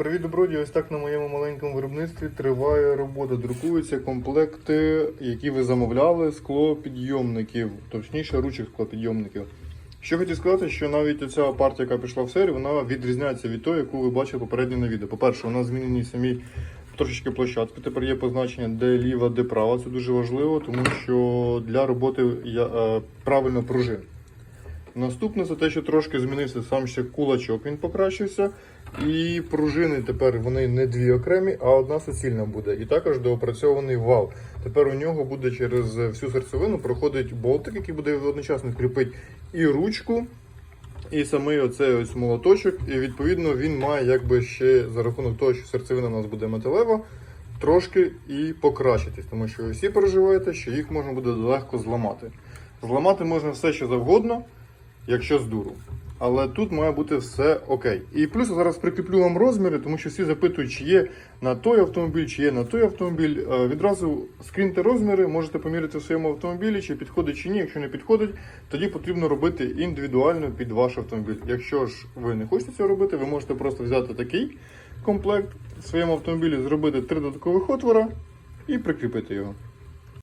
Привіт, доброді! Ось так на моєму маленькому виробництві триває робота. Друкуються комплекти, які ви замовляли, склопідйомників, точніше, ручок склопідйомників. Що хотів сказати, що навіть ця партія, яка пішла в серію, вона відрізняється від тої, яку ви бачили попередньо на відео. По-перше, у нас змінені самі трошечки площадки. Тепер є позначення, де ліва, де права. Це дуже важливо, тому що для роботи я, е, правильно пружин. Наступне це те, що трошки змінився сам ще кулачок, він покращився. І пружини тепер вони не дві окремі, а одна суцільна буде. І також доопрацьований вал. Тепер у нього буде через всю серцевину проходить болтик, який буде одночасно кріпити і ручку, і самий оцей ось молоточок. І відповідно він має якби ще за рахунок того, що серцевина у нас буде металева, трошки і покращитись, тому що ви всі переживаєте, що їх можна буде легко зламати. Зламати можна все, що завгодно, якщо з дуру. Але тут має бути все окей. І плюс я зараз прикріплю вам розміри, тому що всі запитують, чи є на той автомобіль, чи є на той автомобіль. Е, Відразу скріньте розміри, можете поміряти в своєму автомобілі, чи підходить чи ні. Якщо не підходить, тоді потрібно робити індивідуально під ваш автомобіль. Якщо ж ви не хочете цього робити, ви можете просто взяти такий комплект в своєму автомобілі, зробити три додаткових отвора і прикріпити його.